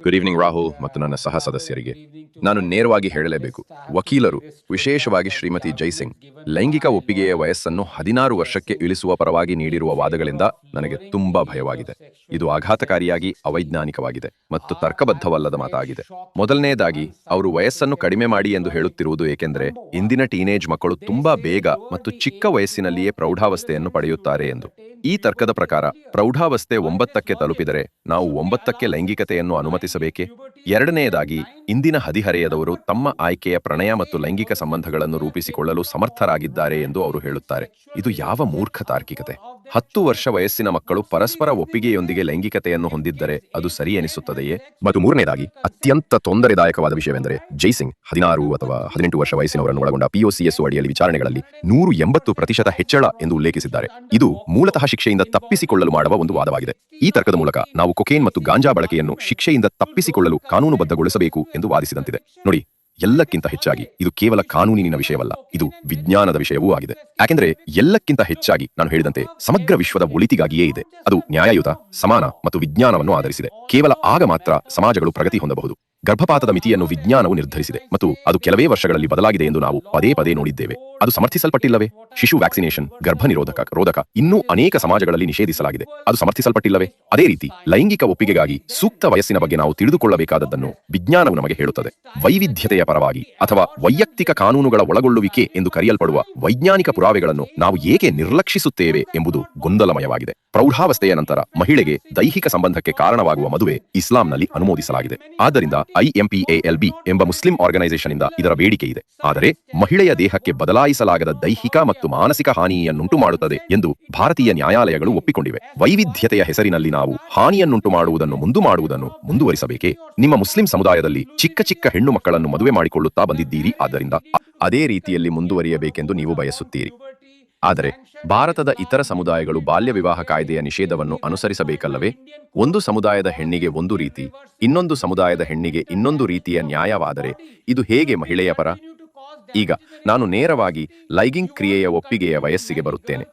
Good evening Rahul ಮತ್ತು ನನ್ನ ಸಹ ಸದಸ್ಯರಿಗೆ ನಾನು ನೇರವಾಗಿ ಹೇಳಲೇಬೇಕು. ವಕೀಲರು, ವಿಶೇಷವಾಗಿ ಶ್ರೀಮತಿ ಜೈಸಿಂಗ್ ಲೈಂಗಿಕ ಒಪ್ಪಿಗೆಯ ವಯಸ್ಸನ್ನು ಹದಿನಾರು ವರ್ಷಕ್ಕೆ ಇಳಿಸುವ ಪರವಾಗಿ ನೀಡಿರುವ ವಾದಗಳಿಂದ ನನಗೆ ತುಂಬಾ ಭಯವಾಗಿದೆ. ಇದು ಆಘಾತಕಾರಿಯಾಗಿ ಅವೈಜ್ಞಾನಿಕವಾಗಿದೆ ಮತ್ತು ತರ್ಕಬದ್ಧವಲ್ಲದ ಮಾತಾಗಿದೆ. ಮೊದಲನೆಯದಾಗಿ ಅವರು ವಯಸ್ಸನ್ನು ಕಡಿಮೆ ಮಾಡಿ ಎಂದು ಹೇಳುತ್ತಿರುವುದು ಏಕೆಂದರೆ ಇಂದಿನ ಟೀನೇಜ್ ಮಕ್ಕಳು ತುಂಬಾ ಬೇಗ ಮತ್ತು ಚಿಕ್ಕ ವಯಸ್ಸಿನಲ್ಲಿಯೇ ಪ್ರೌಢಾವಸ್ಥೆಯನ್ನು ಪಡೆಯುತ್ತಾರೆ ಎಂದು. ಈ ತರ್ಕದ ಪ್ರಕಾರ, ಪ್ರೌಢಾವಸ್ಥೆ ಒಂಬತ್ತಕ್ಕೆ ತಲುಪಿದರೆ ನಾವು ಒಂಬತ್ತಕ್ಕೆ ಲೈಂಗಿಕತೆಯನ್ನು ಅನುಮತಿಸಬೇಕೆ ಎರಡನೆಯದಾಗಿ, ಇಂದಿನ ಹದಿಹರೆಯದವರು ತಮ್ಮ ಆಯ್ಕೆಯ ಪ್ರಣಯ ಮತ್ತು ಲೈಂಗಿಕ ಸಂಬಂಧಗಳನ್ನು ರೂಪಿಸಿಕೊಳ್ಳಲು ಸಮರ್ಥರಾಗಿದ್ದಾರೆ ಎಂದು ಅವರು ಹೇಳುತ್ತಾರೆ. ಇದು ಯಾವ ಮೂರ್ಖ ತಾರ್ಕಿಕತೆ? ಹತ್ತು ವರ್ಷ ವಯಸ್ಸಿನ ಮಕ್ಕಳು ಪರಸ್ಪರ ಒಪ್ಪಿಗೆಯೊಂದಿಗೆ ಲೈಂಗಿಕತೆಯನ್ನು ಹೊಂದಿದ್ದರೆ ಅದು ಸರಿ ಎನಿಸುತ್ತದೆಯೇ? ಮತ್ತು ಮೂರನೇದಾಗಿ, ಅತ್ಯಂತ ತೊಂದರೆದಾಯಕವಾದ ವಿಷಯವೆಂದರೆ, ಜೈಸಿಂಗ್ ಹದಿನಾರು ಅಥವಾ ಹದಿನೆಂಟು ವರ್ಷ ವಯಸ್ಸಿನವರನ್ನು ಒಳಗೊಂಡ ಪಿಒಸಿಎಸ್ ಅಡಿಯಲ್ಲಿ ವಿಚಾರಣೆಗಳಲ್ಲಿ ನೂರು ಎಂಬತ್ತು ಪ್ರತಿಶತ ಹೆಚ್ಚಳ ಎಂದು ಉಲ್ಲೇಖಿಸಿದ್ದಾರೆ. ಇದು ಮೂಲತಃ ಶಿಕ್ಷೆಯಿಂದ ತಪ್ಪಿಸಿಕೊಳ್ಳಲು ಮಾಡುವ ಒಂದು ವಾದವಾಗಿದೆ. ಈ ತರ್ಕದ ಮೂಲಕ ನಾವು ಕೊಕೇನ್ ಮತ್ತು ಗಾಂಜಾ ಬಳಕೆಯನ್ನು ಶಿಕ್ಷೆಯಿಂದ ತಪ್ಪಿಸಿಕೊಳ್ಳಲು ಕಾನೂನುಬದ್ಧಗೊಳಿಸಬೇಕು ಎಂದು ವಾದಿಸಿದಂತಿದೆ. ನೋಡಿ, ಎಲ್ಲಕ್ಕಿಂತ ಹೆಚ್ಚಾಗಿ ಇದು ಕೇವಲ ಕಾನೂನಿನ ವಿಷಯವಲ್ಲ, ಇದು ವಿಜ್ಞಾನದ ವಿಷಯವೂ ಆಗಿದೆ. ಯಾಕೆಂದರೆ ಎಲ್ಲಕ್ಕಿಂತ ಹೆಚ್ಚಾಗಿ ನಾನು ಹೇಳಿದಂತೆ ಸಮಗ್ರ ವಿಶ್ವದ ಒಳಿತಿಗಾಗಿಯೇ ಇದೆ. ಅದು ನ್ಯಾಯಯುತ, ಸಮಾನ ಮತ್ತು ವಿಜ್ಞಾನವನ್ನು ಆಧರಿಸಿದೆ. ಕೇವಲ ಆಗ ಮಾತ್ರ ಸಮಾಜಗಳು ಪ್ರಗತಿ ಹೊಂದಬಹುದು. ಗರ್ಭಪಾತದ ಮಿತಿಯನ್ನು ವಿಜ್ಞಾನವು ನಿರ್ಧರಿಸಿದೆ ಮತ್ತು ಅದು ಕೆಲವೇ ವರ್ಷಗಳಲ್ಲಿ ಬದಲಾಗಿದೆ ಎಂದು ನಾವು ಪದೇ ಪದೇ ನೋಡಿದ್ದೇವೆ. ಅದು ಸಮರ್ಥಿಸಲ್ಪಟ್ಟಿಲ್ಲವೇ? ಶಿಶು ವ್ಯಾಕ್ಸಿನೇಷನ್ ಗರ್ಭ ನಿರೋಧಕ ರೋಧಕ ಇನ್ನೂ ಅನೇಕ ಸಮಾಜಗಳಲ್ಲಿ ನಿಷೇಧಿಸಲಾಗಿದೆ. ಅದು ಸಮರ್ಥಿಸಲ್ಪಟ್ಟಿಲ್ಲವೇ? ಅದೇ ರೀತಿ ಲೈಂಗಿಕ ಒಪ್ಪಿಗೆಗಾಗಿ ಸೂಕ್ತ ವಯಸ್ಸಿನ ಬಗ್ಗೆ ನಾವು ತಿಳಿದುಕೊಳ್ಳಬೇಕಾದದ್ದನ್ನು ವಿಜ್ಞಾನವು ನಮಗೆ ಹೇಳುತ್ತದೆ. ವೈವಿಧ್ಯತೆಯ ಪರವಾಗಿ ಅಥವಾ ವೈಯಕ್ತಿಕ ಕಾನೂನುಗಳ ಒಳಗೊಳ್ಳುವಿಕೆ ಎಂದು ಕರೆಯಲ್ಪಡುವ ವೈಜ್ಞಾನಿಕ ಪುರಾವೆಗಳನ್ನು ನಾವು ಏಕೆ ನಿರ್ಲಕ್ಷಿಸುತ್ತೇವೆ ಎಂಬುದು ಗೊಂದಲಮಯವಾಗಿದೆ. ಪ್ರೌಢಾವಸ್ಥೆಯ ನಂತರ ಮಹಿಳೆಗೆ ದೈಹಿಕ ಸಂಬಂಧಕ್ಕೆ ಕಾರಣವಾಗುವ ಮದುವೆ ಇಸ್ಲಾಂನಲ್ಲಿ ಅನುಮೋದಿಸಲಾಗಿದೆ. ಆದ್ದರಿಂದ ಐಎಂಪಿಎಎಲ್ಬಿ ಎಂಬ ಮುಸ್ಲಿಂ ಆರ್ಗನೈಸೇಷನ್ ಇಂದ ಇದರ ಬೇಡಿಕೆ ಇದೆ. ಆದರೆ ಮಹಿಳೆಯ ದೇಹಕ್ಕೆ ಬದಲಾಯಿಸಲಾಗದ ದೈಹಿಕ ಮತ್ತು ಮಾನಸಿಕ ಹಾನಿಯನ್ನುಂಟು ಮಾಡುತ್ತದೆ ಎಂದು ಭಾರತೀಯ ನ್ಯಾಯಾಲಯಗಳು ಒಪ್ಪಿಕೊಂಡಿವೆ. ವೈವಿಧ್ಯತೆಯ ಹೆಸರಿನಲ್ಲಿ ನಾವು ಹಾನಿಯನ್ನುಂಟು ಮಾಡುವುದನ್ನು ಮುಂದು ಮಾಡುವುದನ್ನು ಮುಂದುವರಿಸಬೇಕೆ? ನಿಮ್ಮ ಮುಸ್ಲಿಂ ಸಮುದಾಯದಲ್ಲಿ ಚಿಕ್ಕ ಚಿಕ್ಕ ಹೆಣ್ಣು ಮಕ್ಕಳನ್ನು ಮದುವೆ ಮಾಡಿಕೊಳ್ಳುತ್ತಾ ಬಂದಿದ್ದೀರಿ. ಆದ್ದರಿಂದ ಅದೇ ರೀತಿಯಲ್ಲಿ ಮುಂದುವರಿಯಬೇಕೆಂದು ನೀವು ಬಯಸುತ್ತೀರಿ. ಆದರೆ ಭಾರತದ ಇತರ ಸಮುದಾಯಗಳು ಬಾಲ್ಯ ವಿವಾಹ ಕಾಯ್ದೆಯ ನಿಷೇಧವನ್ನು ಅನುಸರಿಸಬೇಕಲ್ಲವೇ? ಒಂದು ಸಮುದಾಯದ ಹೆಣ್ಣಿಗೆ ಒಂದು ರೀತಿ, ಇನ್ನೊಂದು ಸಮುದಾಯದ ಹೆಣ್ಣಿಗೆ ಇನ್ನೊಂದು ರೀತಿಯ ನ್ಯಾಯವಾದರೆ ಇದು ಹೇಗೆ ಮಹಿಳೆಯ ಪರ? ಈಗ ನಾನು ನೇರವಾಗಿ ಲೈಗಿಂಗ್ ಕ್ರಿಯೆಯ ಒಪ್ಪಿಗೆಯ ವಯಸ್ಸಿಗೆ ಬರುತ್ತೇನೆ.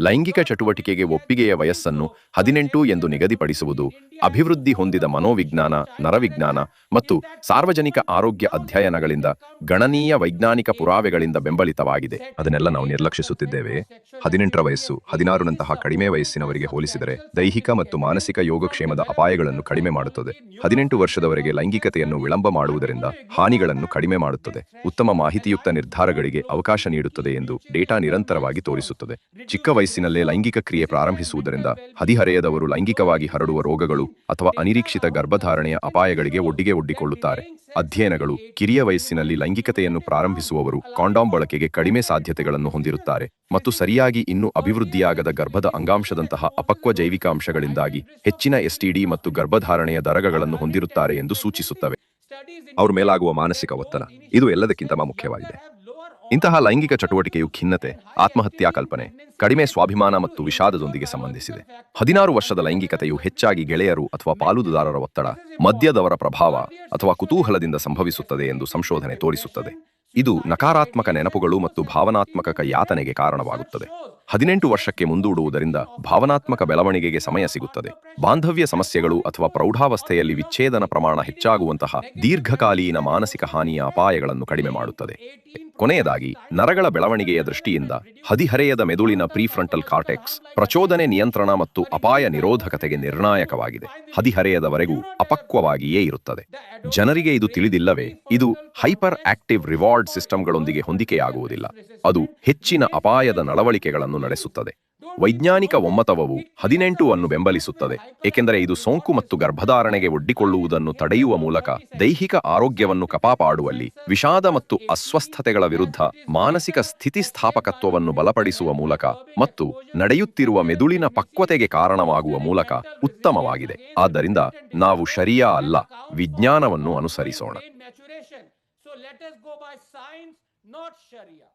ಲೈಂಗಿಕ ಚಟುವಟಿಕೆಗೆ ಒಪ್ಪಿಗೆಯ ವಯಸ್ಸನ್ನು ಹದಿನೆಂಟು ಎಂದು ನಿಗದಿಪಡಿಸುವುದು, ಅಭಿವೃದ್ಧಿ ಹೊಂದಿದ ಮನೋವಿಜ್ಞಾನ, ನರವಿಜ್ಞಾನ ಮತ್ತು ಸಾರ್ವಜನಿಕ ಆರೋಗ್ಯ ಅಧ್ಯಯನಗಳಿಂದ ಗಣನೀಯ ವೈಜ್ಞಾನಿಕ ಪುರಾವೆಗಳಿಂದ ಬೆಂಬಲಿತವಾಗಿದೆ. ಅದನ್ನೆಲ್ಲ ನಾವು ನಿರ್ಲಕ್ಷಿಸುತ್ತಿದ್ದೇವೆ. ಹದಿನೆಂಟರ ವಯಸ್ಸು, ಹದಿನಾರುನಂತಹ ಕಡಿಮೆ ವಯಸ್ಸಿನವರಿಗೆ ಹೋಲಿಸಿದರೆ ದೈಹಿಕ ಮತ್ತು ಮಾನಸಿಕ ಯೋಗಕ್ಷೇಮದ ಅಪಾಯಗಳನ್ನು ಕಡಿಮೆ ಮಾಡುತ್ತದೆ. ಹದಿನೆಂಟು ವರ್ಷದವರೆಗೆ ಲೈಂಗಿಕತೆಯನ್ನು ವಿಳಂಬ ಮಾಡುವುದರಿಂದ ಹಾನಿಗಳನ್ನು ಕಡಿಮೆ ಮಾಡುತ್ತದೆ. ಉತ್ತಮ ಮಾಹಿತಿಯುಕ್ತ ನಿರ್ಧಾರಗಳಿಗೆ ಅವಕಾಶ ನೀಡುತ್ತದೆ ಎಂದು ಡೇಟಾ ನಿರಂತರವಾಗಿ ತೋರಿಸುತ್ತದೆ. ಚಿಕ್ಕ ವಯಸ್ಸಿನಲ್ಲೇ ಲೈಂಗಿಕ ಕ್ರಿಯೆ ಪ್ರಾರಂಭಿಸುವುದರಿಂದ ಹದಿಹರೆಯದವರು ಲೈಂಗಿಕವಾಗಿ ಹರಡುವ ರೋಗಗಳು ಅಥವಾ ಅನಿರೀಕ್ಷಿತ ಗರ್ಭಧಾರಣೆಯ ಅಪಾಯಗಳಿಗೆ ಒಡ್ಡಿಗೆ ಒಡ್ಡಿಕೊಳ್ಳುತ್ತಾರೆ. ಅಧ್ಯಯನಗಳು ಕಿರಿಯ ವಯಸ್ಸಿನಲ್ಲಿ ಲೈಂಗಿಕತೆಯನ್ನು ಪ್ರಾರಂಭಿಸುವವರು ಕಾಂಡಾಮ್ ಬಳಕೆಗೆ ಕಡಿಮೆ ಸಾಧ್ಯತೆಗಳನ್ನು ಹೊಂದಿರುತ್ತಾರೆ ಮತ್ತು ಸರಿಯಾಗಿ ಇನ್ನೂ ಅಭಿವೃದ್ಧಿಯಾಗದ ಗರ್ಭದ ಅಂಗಾಂಶದಂತಹ ಅಪಕ್ವ ಜೈವಿಕ ಅಂಶಗಳಿಂದಾಗಿ ಹೆಚ್ಚಿನ ಎಸ್ಟಿಡಿ ಮತ್ತು ಗರ್ಭಧಾರಣೆಯ ದರಗಳನ್ನು ಹೊಂದಿರುತ್ತಾರೆ ಎಂದು ಸೂಚಿಸುತ್ತವೆ. ಅವ್ರ ಮೇಲಾಗುವ ಮಾನಸಿಕ ಒತ್ತಡ, ಇದು ಎಲ್ಲದಕ್ಕಿಂತ ಮುಖ್ಯವಾಗಿದೆ. ಇಂತಹ ಲೈಂಗಿಕ ಚಟುವಟಿಕೆಯು ಖಿನ್ನತೆ, ಆತ್ಮಹತ್ಯಾ ಕಲ್ಪನೆ, ಕಡಿಮೆ ಸ್ವಾಭಿಮಾನ ಮತ್ತು ವಿಷಾದದೊಂದಿಗೆ ಸಂಬಂಧಿಸಿದೆ. ಹದಿನಾರು ವರ್ಷದ ಲೈಂಗಿಕತೆಯು ಹೆಚ್ಚಾಗಿ ಗೆಳೆಯರು ಅಥವಾ ಪಾಲುದಾರರ ಒತ್ತಡ, ಮದ್ಯದವರ ಪ್ರಭಾವ ಅಥವಾ ಕುತೂಹಲದಿಂದ ಸಂಭವಿಸುತ್ತದೆ ಎಂದು ಸಂಶೋಧನೆ ತೋರಿಸುತ್ತದೆ. ಇದು ನಕಾರಾತ್ಮಕ ನೆನಪುಗಳು ಮತ್ತು ಭಾವನಾತ್ಮಕ ಯಾತನೆಗೆ ಕಾರಣವಾಗುತ್ತದೆ. ಹದಿನೆಂಟು ವರ್ಷಕ್ಕೆ ಮುಂದೂಡುವುದರಿಂದ ಭಾವನಾತ್ಮಕ ಬೆಳವಣಿಗೆಗೆ ಸಮಯ ಸಿಗುತ್ತದೆ. ಬಾಂಧವ್ಯ ಸಮಸ್ಯೆಗಳು ಅಥವಾ ಪ್ರೌಢಾವಸ್ಥೆಯಲ್ಲಿ ವಿಚ್ಛೇದನ ಪ್ರಮಾಣ ಹೆಚ್ಚಾಗುವಂತಹ ದೀರ್ಘಕಾಲೀನ ಮಾನಸಿಕ ಹಾನಿಯ ಅಪಾಯಗಳನ್ನು ಕಡಿಮೆ ಮಾಡುತ್ತದೆ. ಕೊನೆಯದಾಗಿ, ನರಗಳ ಬೆಳವಣಿಗೆಯ ದೃಷ್ಟಿಯಿಂದ ಹದಿಹರೆಯದ ಮೆದುಳಿನ ಪ್ರೀಫ್ರಂಟಲ್ ಕಾರ್ಟೆಕ್ಸ್ ಪ್ರಚೋದನೆ ನಿಯಂತ್ರಣ ಮತ್ತು ಅಪಾಯ ನಿರೋಧಕತೆಗೆ ನಿರ್ಣಾಯಕವಾಗಿದೆ. ಹದಿಹರೆಯದವರೆಗೂ ಅಪಕ್ವವಾಗಿಯೇ ಇರುತ್ತದೆ. ಜನರಿಗೆ ಇದು ತಿಳಿದಿಲ್ಲವೇ, ಇದು ಹೈಪರ್ ಆಕ್ಟಿವ್ ರಿವಾರ್ಡ್ ಸಿಸ್ಟಮ್ಗಳೊಂದಿಗೆ ಹೊಂದಿಕೆಯಾಗುವುದಿಲ್ಲ. ಅದು ಹೆಚ್ಚಿನ ಅಪಾಯದ ನಡವಳಿಕೆಗಳನ್ನು ನಡೆಸುತ್ತದೆ. ವೈಜ್ಞಾನಿಕ ಒಮ್ಮತವವು ಹದಿನೆಂಟು ಅನ್ನು ಬೆಂಬಲಿಸುತ್ತದೆ, ಏಕೆಂದರೆ ಇದು ಸೋಂಕು ಮತ್ತು ಗರ್ಭಧಾರಣೆಗೆ ಒಡ್ಡಿಕೊಳ್ಳುವುದನ್ನು ತಡೆಯುವ ಮೂಲಕ ದೈಹಿಕ ಆರೋಗ್ಯವನ್ನು ಕಪಾಪಾಡುವಲ್ಲಿ, ವಿಷಾದ ಮತ್ತು ಅಸ್ವಸ್ಥತೆಗಳ ವಿರುದ್ಧ ಮಾನಸಿಕ ಸ್ಥಿತಿಸ್ಥಾಪಕತ್ವವನ್ನು ಬಲಪಡಿಸುವ ಮೂಲಕ ಮತ್ತು ನಡೆಯುತ್ತಿರುವ ಮೆದುಳಿನ ಪಕ್ವತೆಗೆ ಕಾರಣವಾಗುವ ಮೂಲಕ ಉತ್ತಮವಾಗಿದೆ. ಆದ್ದರಿಂದ ನಾವು ಶರಿಯಾ ಅಲ್ಲ, ವಿಜ್ಞಾನವನ್ನು ಅನುಸರಿಸೋಣ. Let us go by science, not Sharia.